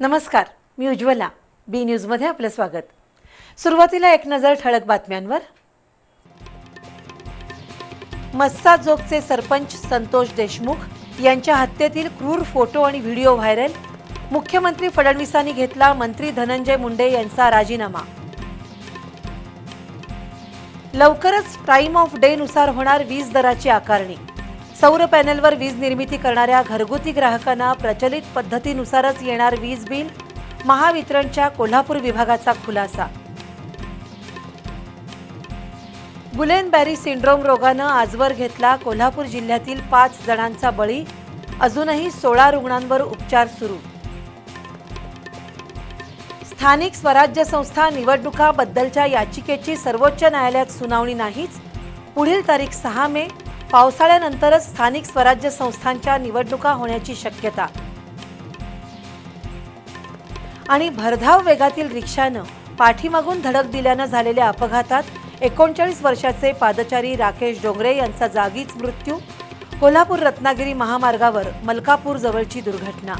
नमस्कार मी उज्ज्वला. बी न्यूजमध्ये आपलं स्वागत. सुरुवातीला एक नजर ठळक बातम्यांवर. मस्साजोगचे सरपंच संतोष देशमुख यांच्या हत्येतील क्रूर फोटो आणि व्हिडिओ व्हायरल. मुख्यमंत्री फडणवीसांनी घेतला मंत्री धनंजय मुंडे यांचा राजीनामा. लवकरच टाइम ऑफ डे नुसार होणार वीज दराची आकारणी. सौर पॅनलवर वीज निर्मिती करणाऱ्या घरगुती ग्राहकांना प्रचलित पद्धतीनुसारच येणार वीज बिल महावितरणच्या कोल्हापूर विभागाचा खुलासा. गुलेन बॅरी सिंड्रोम रोगानं आजवर घेतला कोल्हापूर जिल्ह्यातील पाच जणांचा बळी. अजूनही सोळा रुग्णांवर उपचार सुरू. स्थानिक स्वराज्य संस्था निवडणुकाबद्दलच्या याचिकेची सर्वोच्च न्यायालयात सुनावणी नाहीच. पुढील तारीख सहा मे पावसाळ्यानंतरच स्थानिक स्वराज्य संस्थांच्या निवडणुका होण्याची शक्यता. आणि भरधाव वेगातील रिक्षानं पाठीमागून धडक दिल्यानं झालेल्या अपघातात एकोणचाळीस वर्षाचे पादचारी राकेश डोंगरे यांचा जागीच मृत्यू कोल्हापूर रत्नागिरी महामार्गावर मलकापूर जवळची दुर्घटना.